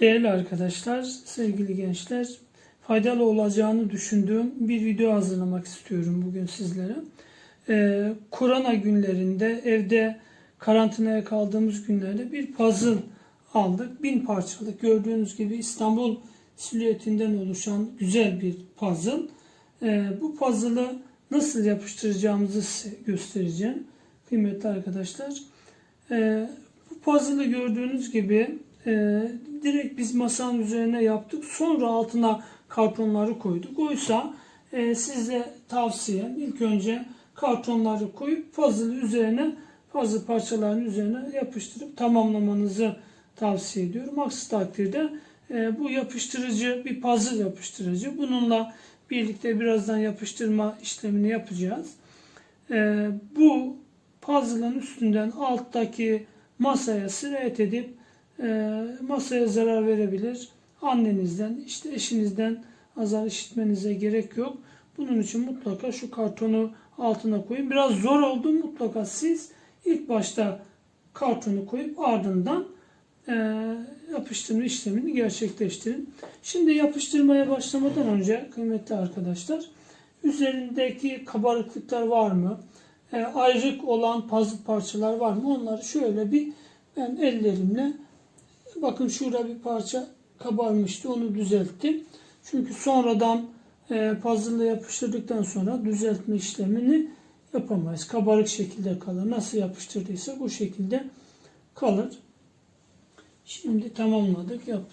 Değerli arkadaşlar, sevgili gençler, faydalı olacağını düşündüğüm bir video hazırlamak istiyorum bugün sizlere. Ee, korona günlerinde evde karantinaya kaldığımız günlerde bir puzzle aldık. Bin parçalık gördüğünüz gibi İstanbul silüetinden oluşan güzel bir puzzle. Ee, bu puzzle'ı nasıl yapıştıracağımızı göstereceğim kıymetli arkadaşlar. Ee, bu puzzle'ı gördüğünüz gibi e, direkt biz masanın üzerine yaptık. Sonra altına kartonları koyduk. Oysa e, size tavsiyem ilk önce kartonları koyup puzzle üzerine puzzle parçalarının üzerine yapıştırıp tamamlamanızı tavsiye ediyorum. Aksi takdirde e, bu yapıştırıcı bir puzzle yapıştırıcı. Bununla birlikte birazdan yapıştırma işlemini yapacağız. E, bu puzzle'ın üstünden alttaki masaya sirayet edip masaya zarar verebilir. Annenizden, işte eşinizden azar işitmenize gerek yok. Bunun için mutlaka şu kartonu altına koyun. Biraz zor oldu mutlaka siz ilk başta kartonu koyup ardından e, yapıştırma işlemini gerçekleştirin. Şimdi yapıştırmaya başlamadan önce kıymetli arkadaşlar üzerindeki kabarıklıklar var mı? E, ayrık olan puzzle parçalar var mı? Onları şöyle bir ben ellerimle bakın şurada bir parça kabarmıştı onu düzelttim. Çünkü sonradan e, puzzle'la yapıştırdıktan sonra düzeltme işlemini yapamayız. Kabarık şekilde kalır. Nasıl yapıştırdıysa bu şekilde kalır. Şimdi tamamladık. Yap.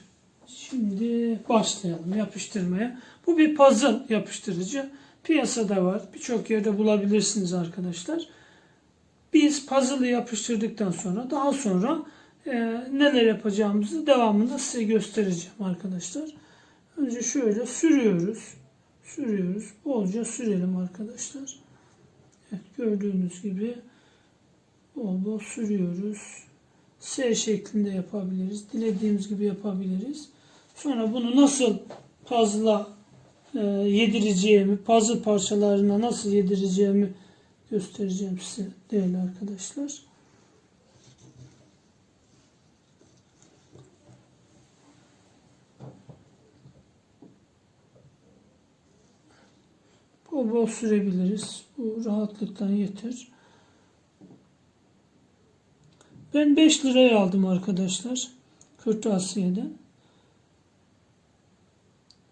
Şimdi başlayalım yapıştırmaya. Bu bir puzzle yapıştırıcı. Piyasada var. Birçok yerde bulabilirsiniz arkadaşlar. Biz puzzle'ı yapıştırdıktan sonra daha sonra e, neler yapacağımızı devamında size göstereceğim arkadaşlar. Önce şöyle sürüyoruz. Sürüyoruz. Bolca sürelim arkadaşlar. Evet, gördüğünüz gibi bol bol sürüyoruz. S şeklinde yapabiliriz. Dilediğimiz gibi yapabiliriz. Sonra bunu nasıl puzzle'a e, yedireceğimi, puzzle parçalarına nasıl yedireceğimi göstereceğim size değerli arkadaşlar. Bol bol sürebiliriz. Bu rahatlıktan yeter. Ben 5 liraya aldım arkadaşlar. Kırtasiye'den.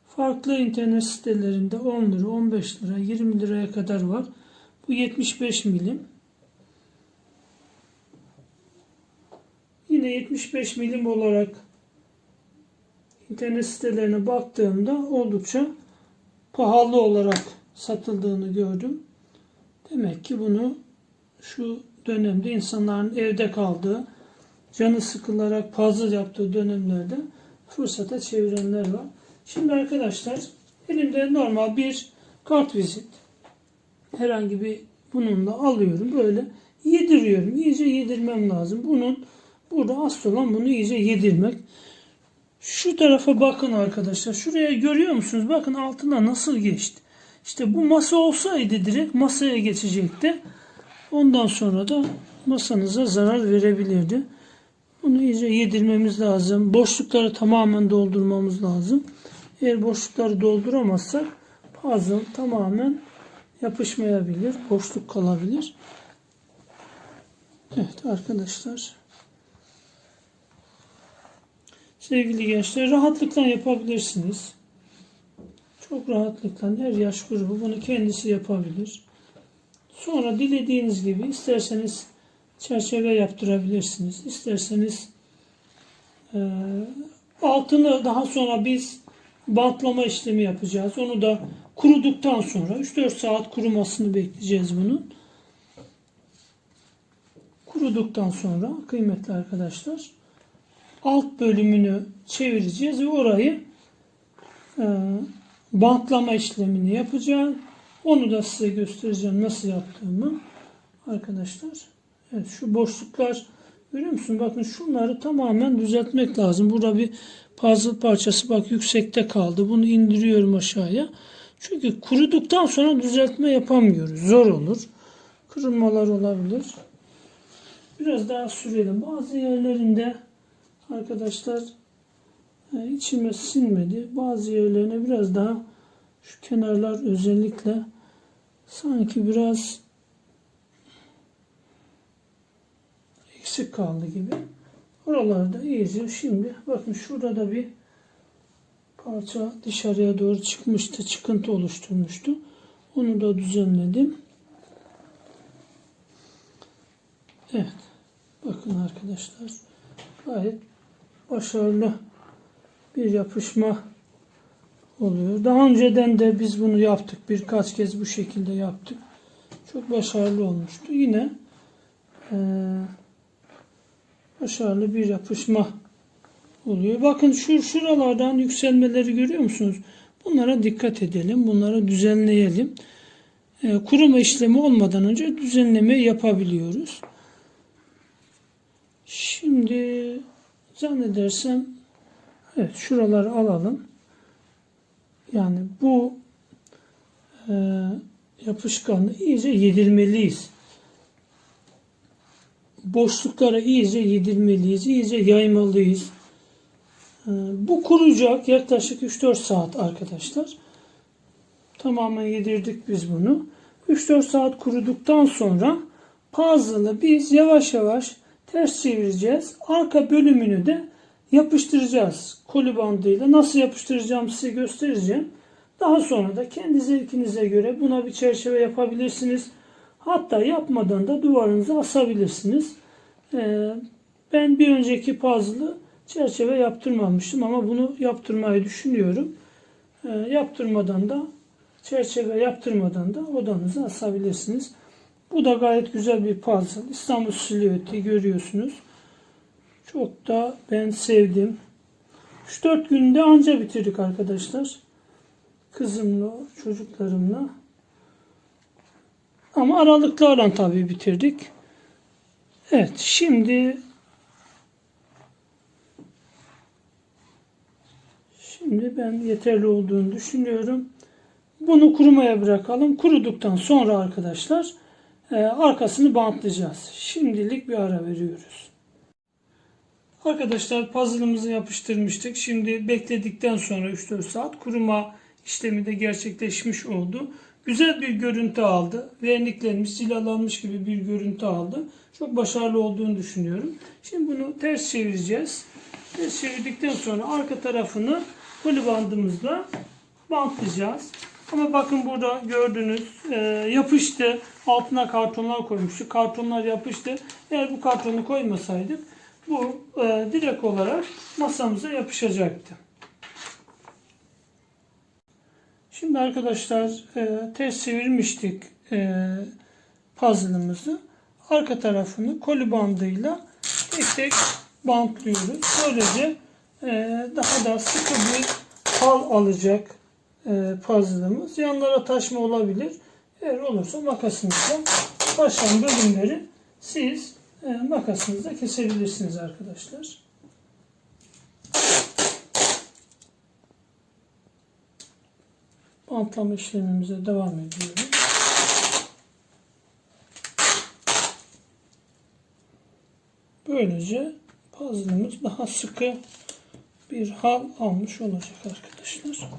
Farklı internet sitelerinde 10 lira, 15 lira, 20 liraya kadar var. Bu 75 milim. Yine 75 milim olarak internet sitelerine baktığımda oldukça pahalı olarak satıldığını gördüm. Demek ki bunu şu dönemde insanların evde kaldığı, canı sıkılarak puzzle yaptığı dönemlerde fırsata çevirenler var. Şimdi arkadaşlar elimde normal bir kart vizit herhangi bir bununla alıyorum böyle yediriyorum. İyice yedirmem lazım. Bunun burada asıl olan bunu iyice yedirmek. Şu tarafa bakın arkadaşlar. Şuraya görüyor musunuz? Bakın altına nasıl geçti. İşte bu masa olsaydı direkt masaya geçecekti. Ondan sonra da masanıza zarar verebilirdi. Bunu iyice yedirmemiz lazım. Boşlukları tamamen doldurmamız lazım. Eğer boşlukları dolduramazsak puzzle tamamen yapışmayabilir. Boşluk kalabilir. Evet arkadaşlar. Sevgili gençler rahatlıkla yapabilirsiniz. Çok rahatlıkla her yaş grubu bunu kendisi yapabilir. Sonra dilediğiniz gibi isterseniz çerçeve yaptırabilirsiniz. İsterseniz e, altını daha sonra biz bantlama işlemi yapacağız. Onu da kuruduktan sonra 3-4 saat kurumasını bekleyeceğiz bunun. Kuruduktan sonra kıymetli arkadaşlar alt bölümünü çevireceğiz ve orayı e, bantlama işlemini yapacağım. Onu da size göstereceğim nasıl yaptığımı arkadaşlar. Evet şu boşluklar görüyor musun? Bakın şunları tamamen düzeltmek lazım. Burada bir puzzle parçası bak yüksekte kaldı. Bunu indiriyorum aşağıya. Çünkü kuruduktan sonra düzeltme yapamıyoruz. Zor olur. Kırılmalar olabilir. Biraz daha sürelim. Bazı yerlerinde arkadaşlar içime sinmedi. Bazı yerlerine biraz daha şu kenarlar özellikle sanki biraz eksik kaldı gibi. Oralarda iyice şimdi bakın şurada da bir parça dışarıya doğru çıkmıştı. Çıkıntı oluşturmuştu. Onu da düzenledim. Evet. Bakın arkadaşlar. Gayet başarılı bir yapışma oluyor. Daha önceden de biz bunu yaptık. Birkaç kez bu şekilde yaptık. Çok başarılı olmuştu. Yine eee başarılı bir yapışma oluyor. Bakın şu şuralardan yükselmeleri görüyor musunuz? Bunlara dikkat edelim. Bunları düzenleyelim. Ee, kuruma işlemi olmadan önce düzenleme yapabiliyoruz. Şimdi zannedersem evet şuraları alalım. Yani bu e, yapışkanı iyice yedirmeliyiz boşluklara iyice yedirmeliyiz, iyice yaymalıyız. Ee, Bu kuracak yaklaşık 3-4 saat arkadaşlar. Tamamen yedirdik biz bunu. 3-4 saat kuruduktan sonra puzzle'ı biz yavaş yavaş ters çevireceğiz. Arka bölümünü de yapıştıracağız. Koli bandıyla nasıl yapıştıracağım size göstereceğim. Daha sonra da kendi zevkinize göre buna bir çerçeve yapabilirsiniz. Hatta yapmadan da duvarınıza asabilirsiniz. Ee, ben bir önceki puzzle'ı çerçeve yaptırmamıştım ama bunu yaptırmayı düşünüyorum. Ee, yaptırmadan da çerçeve yaptırmadan da odanıza asabilirsiniz. Bu da gayet güzel bir puzzle. İstanbul silüeti görüyorsunuz. Çok da ben sevdim. 3-4 günde anca bitirdik arkadaşlar. Kızımla, çocuklarımla. Ama aralıklarla tabii bitirdik. Evet şimdi şimdi ben yeterli olduğunu düşünüyorum. Bunu kurumaya bırakalım. Kuruduktan sonra arkadaşlar e, arkasını bantlayacağız. Şimdilik bir ara veriyoruz. Arkadaşlar puzzle'ımızı yapıştırmıştık. Şimdi bekledikten sonra 3-4 saat kuruma işlemi de gerçekleşmiş oldu. Güzel bir görüntü aldı. Verniklenmiş, cilalanmış gibi bir görüntü aldı. Çok başarılı olduğunu düşünüyorum. Şimdi bunu ters çevireceğiz. Ters çevirdikten sonra arka tarafını koli bandımızla bantlayacağız. Ama bakın burada gördünüz e, yapıştı. Altına kartonlar koymuştuk. Kartonlar yapıştı. Eğer bu kartonu koymasaydık bu e, direkt olarak masamıza yapışacaktı. Şimdi arkadaşlar e, ters çevirmiştik e, puzzle'ımızı. Arka tarafını koli bandıyla tek tek bantlıyoruz. Böylece e, daha da sıkı bir hal alacak e, puzzle'ımız. Yanlara taşma olabilir. Eğer olursa makasınızla taşan bölümleri siz makasınızla kesebilirsiniz arkadaşlar. bantlama işlemimize devam ediyoruz. Böylece puzzle'ımız daha sıkı bir hal almış olacak arkadaşlar.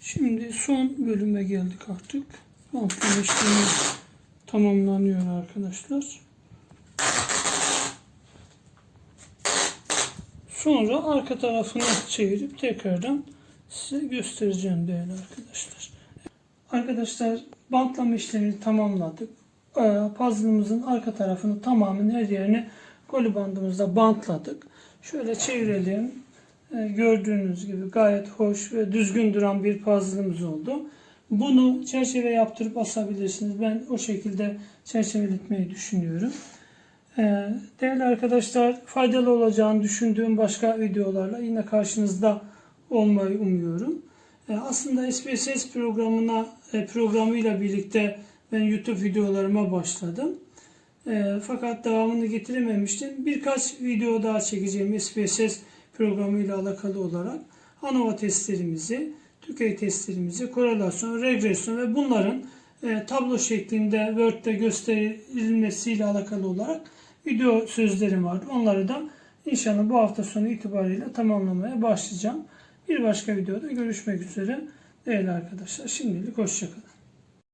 Şimdi son bölüme geldik artık. Bantlama işlemi tamamlanıyor arkadaşlar. Sonra arka tarafını çevirip tekrardan size göstereceğim değerli arkadaşlar. Arkadaşlar bantlama işlemini tamamladık. Ee, puzzle'ımızın arka tarafını tamamen her yerine koli bandımızla bantladık. Şöyle çevirelim. Ee, gördüğünüz gibi gayet hoş ve düzgün duran bir puzzle'ımız oldu. Bunu çerçeve yaptırıp asabilirsiniz. Ben o şekilde çerçeveletmeyi düşünüyorum. Ee, değerli arkadaşlar faydalı olacağını düşündüğüm başka videolarla yine karşınızda olmayı umuyorum. E, aslında SPSS programına e, programıyla birlikte ben YouTube videolarıma başladım. E, fakat devamını getirememiştim. Birkaç video daha çekeceğim SPSS programıyla alakalı olarak ANOVA testlerimizi, TÜKEY testlerimizi, korelasyon, regresyon ve bunların tablo şeklinde Word'de gösterilmesiyle alakalı olarak video sözlerim vardı. Onları da İnşallah bu hafta sonu itibariyle tamamlamaya başlayacağım. Bir başka videoda görüşmek üzere değerli arkadaşlar. Şimdilik hoşçakalın.